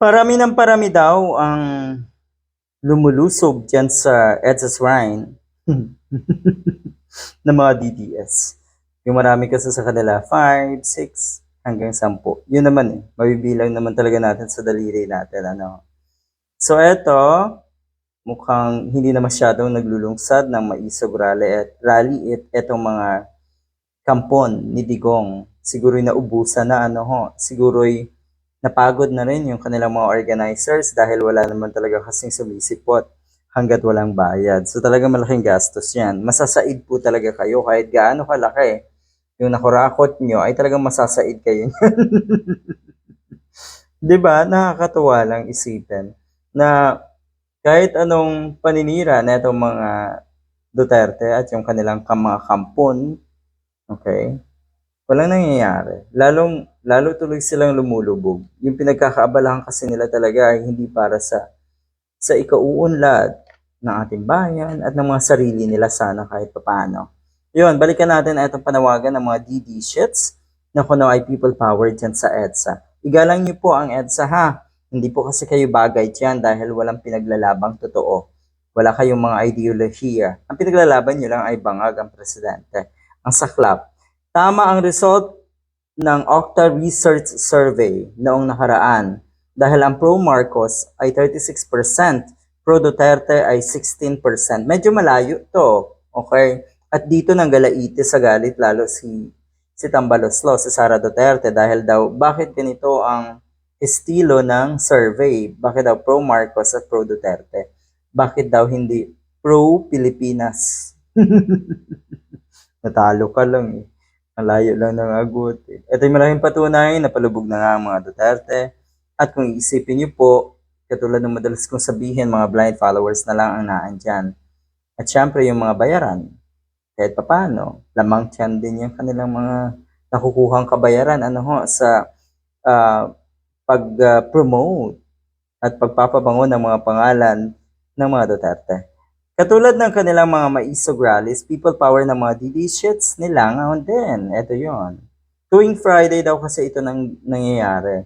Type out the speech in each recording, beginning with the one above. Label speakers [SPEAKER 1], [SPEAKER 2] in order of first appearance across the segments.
[SPEAKER 1] Parami ng parami daw ang lumulusob dyan sa EDSA Shrine ng mga DDS. Yung marami kasi sa kanila, 5, 6, hanggang 10. Yun naman eh, mabibilang naman talaga natin sa daliri natin. Ano? So eto, mukhang hindi na masyadong naglulungsad ng maisog rally at rally it etong mga kampon ni Digong. Siguro'y naubusan na ano ho, siguro'y napagod na rin yung kanilang mga organizers dahil wala naman talaga kasing sumisipot hanggat walang bayad. So talaga malaking gastos yan. Masasaid po talaga kayo kahit gaano kalaki. Yung nakurakot nyo ay talagang masasaid kayo niyan. ba? Nakakatuwa lang isipin na kahit anong paninira na itong mga Duterte at yung kanilang mga kampon, okay, walang nangyayari. Lalong, lalo tuloy silang lumulubog. Yung pinagkakaabalahan kasi nila talaga ay hindi para sa sa ikauunlad ng ating bayan at ng mga sarili nila sana kahit papaano. Yun, balikan natin na itong panawagan ng mga DD shits na kuno ay people power dyan sa EDSA. Igalang niyo po ang EDSA ha. Hindi po kasi kayo bagay dyan dahil walang pinaglalabang totoo. Wala kayong mga ideolohiya. Ang pinaglalaban niyo lang ay bangag ang presidente. Ang saklap. Tama ang result ng Octa Research Survey noong nakaraan dahil ang pro Marcos ay 36%, pro Duterte ay 16%. Medyo malayo to, okay? At dito nang galaite sa galit lalo si si Tambaloslo, si Sara Duterte dahil daw bakit ganito ang estilo ng survey? Bakit daw pro Marcos at pro Duterte? Bakit daw hindi pro Pilipinas? Natalo ka lang eh. Malayo lang ng agot eh. Ito yung malaking patunay na palubog na nga ang mga Duterte. At kung iisipin niyo po, katulad ng madalas kong sabihin, mga blind followers na lang ang naandyan. At syempre yung mga bayaran, kahit papano, lamang tiyan din yung kanilang mga nakukuhang kabayaran ano ho, sa ah, pag-promote at pagpapabango ng mga pangalan ng mga Duterte. Katulad ng kanilang mga maisog rallies, people power ng mga shits nila ngayon din. Ito yon. Tuwing Friday daw kasi ito nang nangyayari.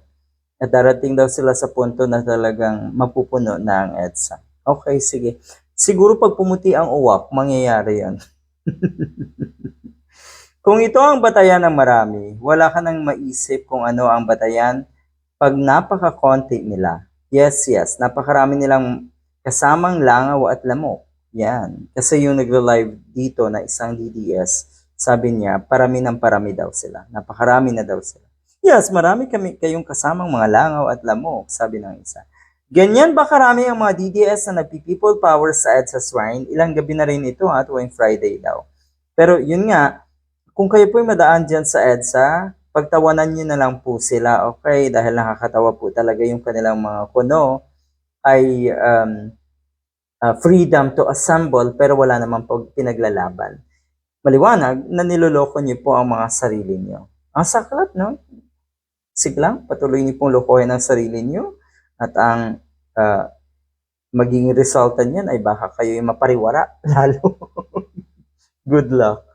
[SPEAKER 1] At darating daw sila sa punto na talagang mapupuno na ang EDSA. Okay, sige. Siguro pag pumuti ang uwak, mangyayari yon. Kung ito ang batayan ng marami, wala ka nang maisip kung ano ang batayan pag napaka-konti nila. Yes, yes, napakarami nilang kasamang langaw at lamok. Yan. Kasi yung naglo-live dito na isang DDS, sabi niya, parami ng parami daw sila. Napakarami na daw sila. Yes, marami kami kayong kasamang mga langaw at lamok, sabi ng isa. Ganyan ba karami ang mga DDS na nagpi-people power sa EDSA Shrine? Ilang gabi na rin ito ha, tuwing Friday daw. Pero yun nga, kung kayo po'y madaan dyan sa EDSA, pagtawanan nyo na lang po sila, okay? Dahil nakakatawa po talaga yung kanilang mga kuno ay um, uh, freedom to assemble pero wala naman pag pinaglalaban. Maliwanag na niloloko niyo po ang mga sarili niyo. Ang saklat, no? Siglang, patuloy niyo pong lokohin ang sarili niyo at ang uh, maging resulta niyan ay baka kayo mapariwara lalo. Good luck.